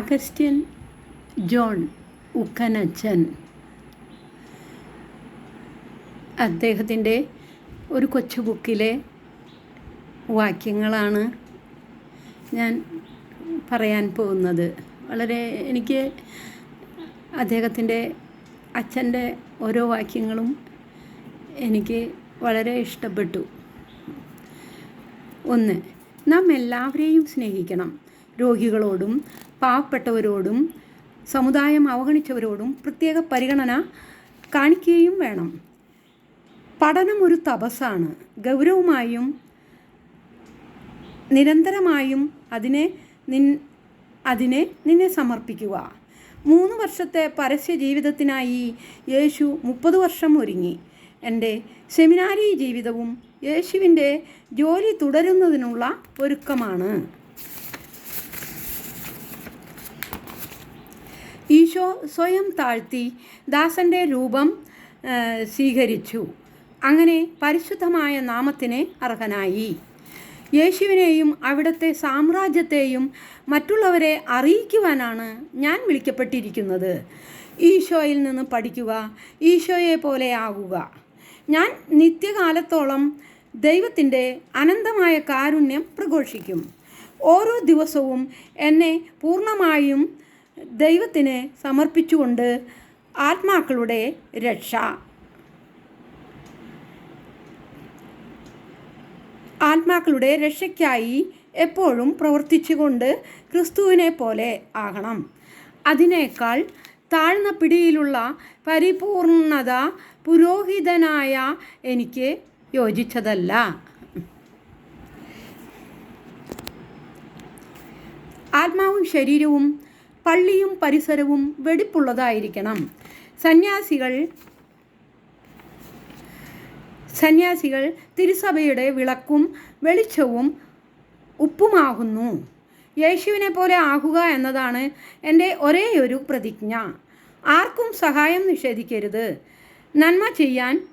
Augustine John ഉക്കനച്ചൻ. അദ്ദേഹത്തിന്റെ ഒരു കൊച്ചു ബുക്കിലെ വാക്യങ്ങളാണ് ഞാൻ പറയാൻ പോകുന്നത്. വളരെ എനിക്ക് അദ്ദേഹത്തിന്റെ അച്ഛന്റെ ഓരോ വാക്യങ്ങളും എനിക്ക് വളരെ ഇഷ്ടപ്പെട്ടു. ഒന്ന് നാം എല്ലാവരെയും സ്നേഹിക്കണം. രോഗികളോടും പാവപ്പെട്ടവരോടും സമുദായം അവഗണിച്ചവരോടും പ്രത്യേക പരിഗണന കാണിക്കുകയും വേണം. പഠനം ഒരു തപസ്സാണ്. ഗൗരവമായും നിരന്തരമായും അതിനെ നിൻ അതിനെ നിന്നെ സമർപ്പിക്കുക. മൂന്ന് വർഷത്തെ പരസ്യ ജീവിതത്തിനായി യേശു മുപ്പത് വർഷം ഒരുങ്ങി. എന്റെ സെമിനാരി ജീവിതവും യേശുവിന്റെ ജോലി തുടരുന്നതിനുള്ള ഒരുക്കമാണ്. ഈശോ സ്വയം താഴ്ത്തി ദാസന്റെ രൂപം സ്വീകരിച്ചു. അങ്ങനെ പരിശുദ്ധമായ നാമത്തിന് അർഹനായി. യേശുവിനെയും അവിടുത്തെ സാമ്രാജ്യത്തെയും മറ്റുള്ളവരെ അറിയിക്കുവാനാണ് ഞാൻ വിളിക്കപ്പെട്ടിരിക്കുന്നത്. ഈശോയിൽ നിന്ന് പഠിക്കുക ഈശോയെ പോലെ ആകുക. ഞാൻ നിത്യകാലത്തോളം ദൈവത്തിന്റെ അനന്തമായ കാരുണ്യം പ്രഘോഷിക്കും. ഓരോ ദിവസവും എന്നെ പൂർണമായും ദൈവത്തിന് സമർപ്പിച്ചുകൊണ്ട് ആത്മാക്കളുടെ രക്ഷ. ആത്മാക്കളുടെ രക്ഷയ്ക്കായി എപ്പോഴും പ്രവർത്തിച്ചുകൊണ്ട് ക്രിസ്തുവിനെ പോലെ ആകണം. അതിനേക്കാൾ താഴ്ന്ന പിടിയിലുള്ള പരിപൂർണത പുരോഹിതനായ എനിക്ക് യോജിച്ചതല്ല. ആത്മാവും ശരീരവും പള്ളിയും പരിസരവും വെടിപ്പുള്ളതായിരിക്കണം. സന്യാസികൾ സന്യാസികൾ തിരുസഭയുടെ വിളക്കും വെളിച്ചവും ഉപ്പുമാകുന്നു. യേശുവിനെ പോലെ ആകുക എന്നതാണ് എന്റെ ഒരേയൊരു പ്രതിജ്ഞ. ആർക്കും സഹായം നിഷേധിക്കരുത്. നന്മ ചെയ്യാൻ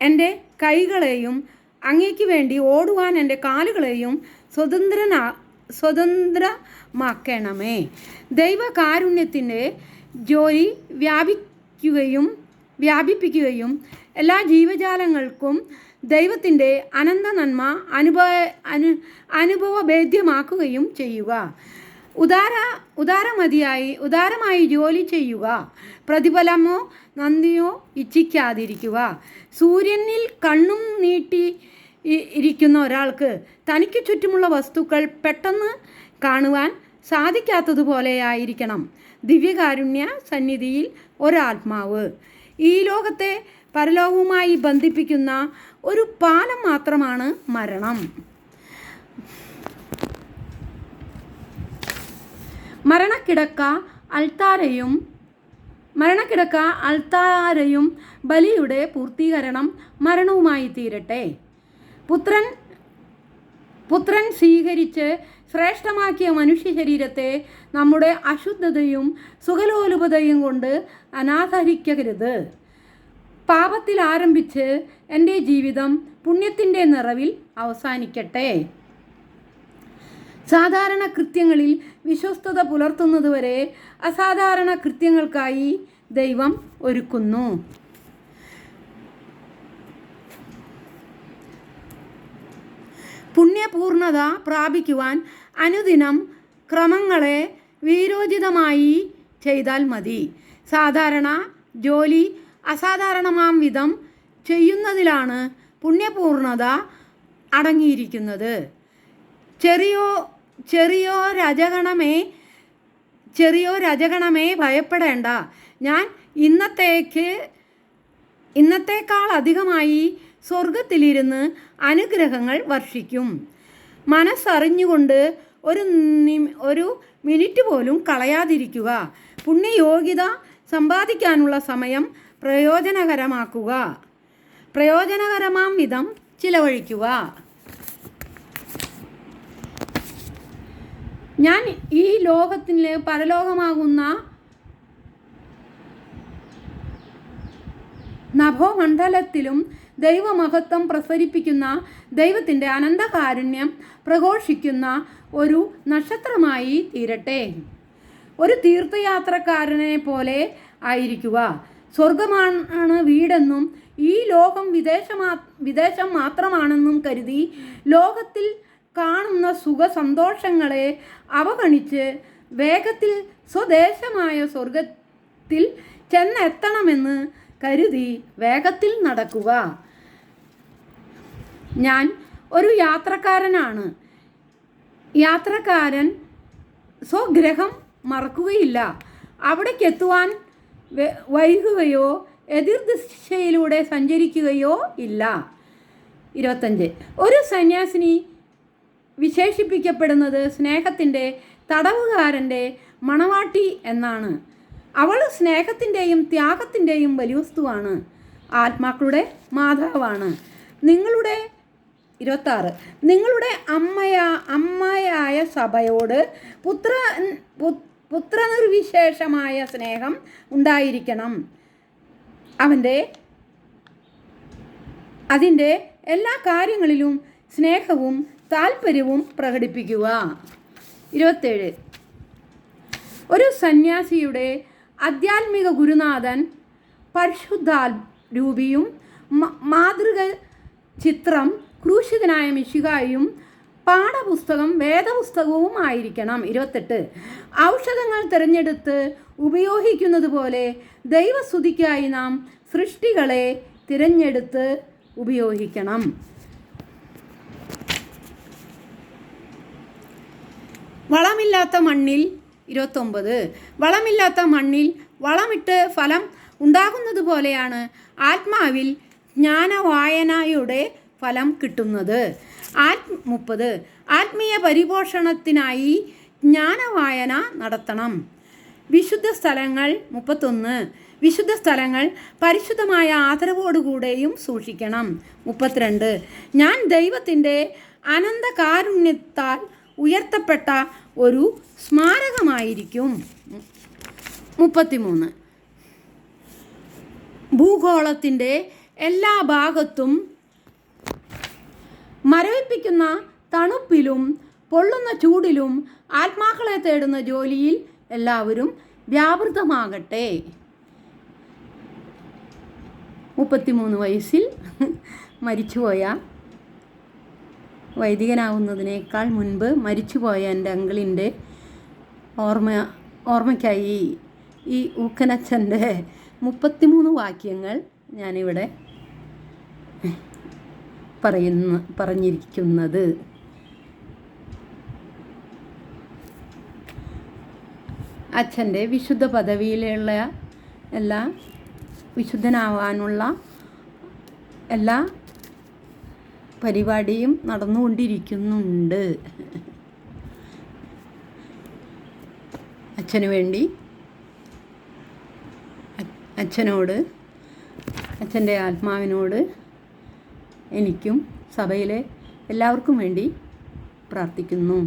എന്റെ കൈകളെയും അങ്ങേക്ക് വേണ്ടി ഓടുവാൻ എന്റെ കാലുകളെയും സ്വതന്ത്രനാ സ്വതന്ത്രമാക്കണമേ. ദൈവകാരുണ്യത്തിന്റെ ജോലി വ്യാപിക്കുകയും വ്യാപിപ്പിക്കുകയും എല്ലാ ജീവജാലങ്ങൾക്കും ദൈവത്തിന്റെ അനന്ത നന്മ അനുഭവ അനു അനുഭവഭേദ്യമാക്കുകയും ചെയ്യുക. ഉദാര ഉദാരമതിയായി ഉദാരമായി ജോലി ചെയ്യുക. പ്രതിഫലമോ നന്ദിയോ ഇച്ഛിക്കാതിരിക്കുക. സൂര്യനിൽ കണ്ണും നീട്ടി ഇരിക്കുന്ന ഒരാൾക്ക് തനിക്ക് ചുറ്റുമുള്ള വസ്തുക്കൾ പെട്ടെന്ന് കാണുവാൻ സാധിക്കാത്തതുപോലെയായിരിക്കണം. ദിവ്യകാരുണ്യ സന്നിധിയിൽ ഒരാത്മാവ്. ഈ ലോകത്തെ പരലോകവുമായി ബന്ധിപ്പിക്കുന്ന ഒരു പാലം മാത്രമാണ് മരണം. മരണക്കിടക്ക അൾത്താരയും മരണക്കിടക്ക അൾത്താരയും ബലിയുടെ പൂർത്തീകരണം മരണവുമായി തീരട്ടെ പുത്രൻ പുത്രൻ സ്വീകരിച്ച് ശ്രേഷ്ഠമാക്കിയ മനുഷ്യ ശരീരത്തെ നമ്മുടെ അശുദ്ധതയും സുഖലോലുപതയും കൊണ്ട് അനാഥരിക്കരുത് പാപത്തിൽ ആരംഭിച്ച് എന്റെ ജീവിതം പുണ്യത്തിന്റെ നിറവിൽ അവസാനിക്കട്ടെ. സാധാരണ കൃത്യങ്ങളിൽ വിശ്വസ്തത പുലർത്തുന്നതുവരെ അസാധാരണ കൃത്യങ്ങൾക്കായി ദൈവം ഒരുക്കുന്നു. പുണ്യപൂർണത പ്രാപിക്കുവാൻ അനുദിനം ക്രമങ്ങളെ വീരോചിതമായി ചെയ്താൽ മതി. സാധാരണ ജോലി അസാധാരണമാം വിധം ചെയ്യുന്നതിലാണ് പുണ്യപൂർണത അടങ്ങിയിരിക്കുന്നത്. ചെറിയോ ചെറിയോ രജഗണമേ ചെറിയോ രജഗണമേ ഭയപ്പെടേണ്ട. ഞാൻ ഇന്നത്തേക്ക് ഇന്നത്തേക്കാൾ അധികമായി സ്വർഗത്തിലിരുന്ന് അനുഗ്രഹങ്ങൾ വർഷിക്കും. മനസ്സറിഞ്ഞുകൊണ്ട് ഒരു ഒരു മിനിറ്റ് പോലും കളയാതിരിക്കുക. പുണ്യയോഗ്യത സമ്പാദിക്കാനുള്ള സമയം പ്രയോജനകരമാക്കുക. പ്രയോജനകരമാം വിധം ചിലവഴിക്കുക. ഞാൻ ഈ ലോകത്തിന് പരലോകമാകുന്ന നഭോമണ്ഡലത്തിലും ദൈവമഹത്വം പ്രസരിപ്പിക്കുന്ന ദൈവത്തിന്റെ അനന്തകാരുണ്യം പ്രഘോഷിക്കുന്ന ഒരു നക്ഷത്രമായി തീരട്ടെ. ഒരു തീർത്ഥയാത്രക്കാരനെ പോലെ ആയിരിക്കുക. സ്വർഗമാണ് വീടെന്നും ഈ ലോകം വിദേശമാ വിദേശം മാത്രമാണെന്നും കരുതി ലോകത്തിൽ കാണുന്ന സുഖ സന്തോഷങ്ങളെ അവഗണിച്ച് വേഗത്തിൽ സ്വദേശമായ സ്വർഗത്തിൽ ചെന്നെത്തണമെന്ന് കരുതി വേഗത്തിൽ നടക്കുക. ഞാൻ ഒരു യാത്രക്കാരനാണ്. യാത്രക്കാരൻ സ്വഗ്രഹം മറക്കുകയില്ല. അവിടേക്ക് എത്തുവാൻ വൈകുകയോ എതിർ ദിശയിലൂടെ സഞ്ചരിക്കുകയോ ഇല്ല. ഇരുപത്തഞ്ച്. ഒരു സന്യാസിനി വിശേഷിപ്പിക്കപ്പെടുന്നത് സ്നേഹത്തിന്റെ തടവുകാരന്റെ മണവാട്ടി എന്നാണ്. അവൾ സ്നേഹത്തിന്റെയും ത്യാഗത്തിന്റെയും വലിയ വസ്തുവാണ്. ആത്മാക്കളുടെ മാതാവാണ്. നിങ്ങളുടെ ഇരുപത്താറ് നിങ്ങളുടെ അമ്മയ അമ്മയായ സഭയോട് പുത്ര പുത്രനിർവിശേഷമായ സ്നേഹം ഉണ്ടായിരിക്കണം. അവന്റെ അതിന്റെ എല്ലാ കാര്യങ്ങളിലും സ്നേഹവും താല്പര്യവും പ്രകടിപ്പിക്കുക. ഇരുപത്തേഴ് ഒരു സന്യാസിയുടെ ആധ്യാത്മിക ഗുരുനാഥൻ പരിശുദ്ധാൽ രൂപിയും മാതൃക ചിത്രം ക്രൂശിതനായ മിശികായും പാഠപുസ്തകം വേദപുസ്തകവും ആയിരിക്കണം. ഇരുപത്തെട്ട്. ഔഷധങ്ങൾ തിരഞ്ഞെടുത്ത് ഉപയോഗിക്കുന്നത് പോലെ ദൈവസ്തുതിക്കായി നാം സൃഷ്ടികളെ തിരഞ്ഞെടുത്ത് ഉപയോഗിക്കണം. വളമില്ലാത്ത മണ്ണിൽ ഇരുപത്തൊമ്പത്. വളമില്ലാത്ത മണ്ണിൽ വളമിട്ട് ഫലം ഉണ്ടാകുന്നത് പോലെയാണ് ആത്മാവിൽ ജ്ഞാനവായനയുടെ ഫലം കിട്ടുന്നത്. ആത് മുപ്പത്. ആത്മീയ പരിപോഷണത്തിനായി ജ്ഞാനവായന നടത്തണം. വിശുദ്ധ സ്ഥലങ്ങൾ മുപ്പത്തൊന്ന്. വിശുദ്ധ സ്ഥലങ്ങൾ പരിശുദ്ധമായ ആദരവോടുകൂടെയും സൂക്ഷിക്കണം. മുപ്പത്തിരണ്ട്. ഞാൻ ദൈവത്തിന്റെ അനന്തകാരുണ്യത്താൽ ഉയർത്തപ്പെട്ട ഒരു സ്മാരകമായിരിക്കും. മുപ്പത്തിമൂന്ന്. ഭൂഗോളത്തിന്റെ എല്ലാ ഭാഗത്തും മരവിപ്പിക്കുന്ന തണുപ്പിലും പൊള്ളുന്ന ചൂടിലും ആത്മാക്കളെ തേടുന്ന ജോലിയിൽ എല്ലാവരും വ്യാപൃതമാകട്ടെ. മുപ്പത്തിമൂന്ന് വയസ്സിൽ മരിച്ചുപോയ വൈദികനാവുന്നതിനേക്കാൾ മുൻപ് മരിച്ചുപോയ എന്റെ അങ്കിളിന്റെ ഓർമ്മ ഓർമ്മയ്ക്കായി ഈ ഊക്കനച്ഛന്റെ മുപ്പത്തിമൂന്ന് വാക്യങ്ങൾ ഞാനിവിടെ പറയുന്ന പറഞ്ഞിരിക്കുന്നത്. അച്ഛന്റെ വിശുദ്ധ പദവിയിലുള്ള എല്ലാ വിശുദ്ധനാവാനുള്ള എല്ലാ പരിപാടിയും നടന്നുകൊണ്ടിരിക്കുന്നുണ്ട്. അച്ഛന് വേണ്ടി. അച്ഛനോട് അച്ഛന്റെ ആത്മാവിനോട് എനിക്കും സഭയിലെ എല്ലാവർക്കും വേണ്ടി പ്രാർത്ഥിക്കുന്നു.